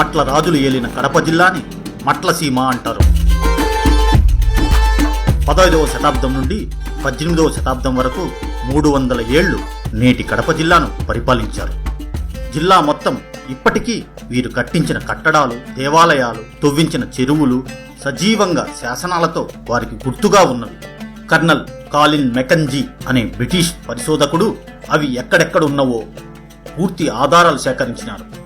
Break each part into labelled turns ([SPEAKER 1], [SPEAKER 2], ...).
[SPEAKER 1] మట్ల రాజులు ఏలిన కడప జిల్లాని మట్లసీమ అంటారు. పదహైదవ శతాబ్దం నుండి పద్దెనిమిదవ శతాబ్దం వరకు మూడు వందల ఏళ్ళు నేటి కడప జిల్లాను పరిపాలించారు. జిల్లా మొత్తం ఇప్పటికీ వీరు కట్టించిన కట్టడాలు దేవాలయాలు తొవ్వించిన చెరువులు సజీవంగా శాసనాలతో వారికి గుర్తుగా ఉన్నవి. కర్నల్ కాలిన్ మెకంజీ అనే బ్రిటిష్ పరిశోధకుడు అవి ఎక్కడెక్కడ ఉన్నవో పూర్తి ఆధారాలు సేకరించినారు.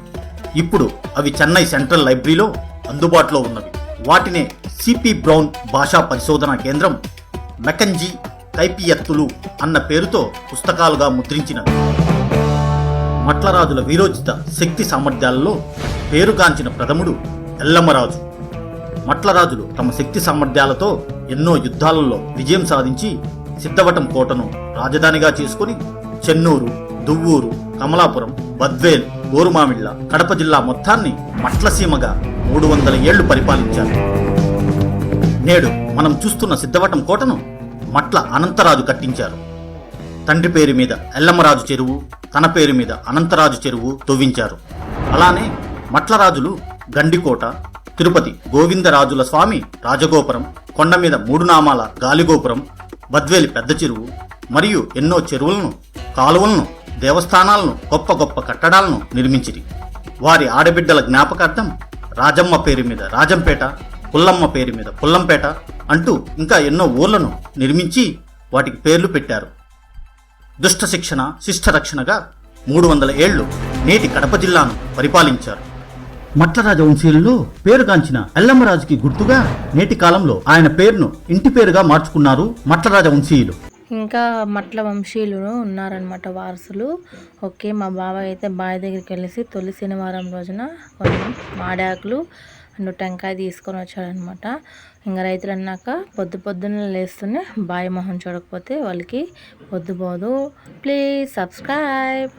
[SPEAKER 1] ఇప్పుడు అవి చెన్నై సెంట్రల్ లైబ్రరీలో అందుబాటులో ఉన్నవి. వాటినే సిపి బ్రౌన్ భాషా పరిశోధనా కేంద్రం మెకంజీ కైపియత్తులు అన్న పేరుతో పుస్తకాలుగా ముద్రించినవి. మట్లరాజుల వీరోచిత శక్తి సామర్థ్యాలలో పేరుగాంచిన ప్రథముడు ఎల్లమ్మరాజు. మట్లరాజులు తమ శక్తి సామర్థ్యాలతో ఎన్నో యుద్ధాలలో విజయం సాధించి సిద్ధవటం కోటను రాజధానిగా చేసుకుని చెన్నూరు దువ్వూరు కమలాపురం బద్వేల్ గోరుమామిళ్ళ కడప జిల్లా మొత్తాన్ని మట్లసీమగా మూడు వందల ఏళ్ళు పరిపాలించారు. నేడు మనం చూస్తున్న సిద్ధవటం కోటను మట్ల అనంతరాజు కట్టించారు. తండ్రి పేరు మీద ఎల్లమ్మరాజు చెరువు తన పేరు మీద అనంతరాజు చెరువు తవ్వించారు. అలానే మట్లరాజులు గండికోట తిరుపతి గోవిందరాజుల స్వామి రాజగోపురం కొండ మీద మూడు నామాల గాలిగోపురం బద్వేలి పెద్ద చెరువు మరియు ఎన్నో చెరువులను కాలువలను దేవస్థానాలను గొప్ప గొప్ప కట్టడాలను నిర్మించిరి. వారి ఆడబిడ్డల జ్ఞాపకార్థం రాజమ్మ పేరు మీద రాజంపేట పుల్లమ్మ పేరు మీద పుల్లంపేట అంటూ ఇంకా ఎన్నో ఊర్లను నిర్మించి వాటికి పేర్లు పెట్టారు. దుష్ట శిక్షణ శిష్ట రక్షణగా మూడు వందల ఏళ్ళు నేటి కడప జిల్లాను పరిపాలించారు. మట్లరాజ వంశీయులలో పేరుగాంచిన ఎల్లమ్మరాజుకి గుర్తుగా నేటి కాలంలో ఆయన పేరును ఇంటి పేరుగా మార్చుకున్నారు మట్లరాజ వంశీయులు.
[SPEAKER 2] ఇంకా మట్ల వంశీయులు ఉన్నారనమాట వారసులు. ఓకే మా బాబాయ్ అయితే బావి దగ్గరికి వెళ్ళేసి తొలి శనివారం రోజున కొన్ని మాడాకులు అండ్ టెంకాయ తీసుకొని వచ్చాడనమాట ఇంకా రైతులు అన్నాక పొద్దు పొద్దున్న లేస్తూనే బావి మొహం చూడకపోతే వాళ్ళకి పొద్దుపోదు ప్లీజ్ సబ్స్క్రైబ్.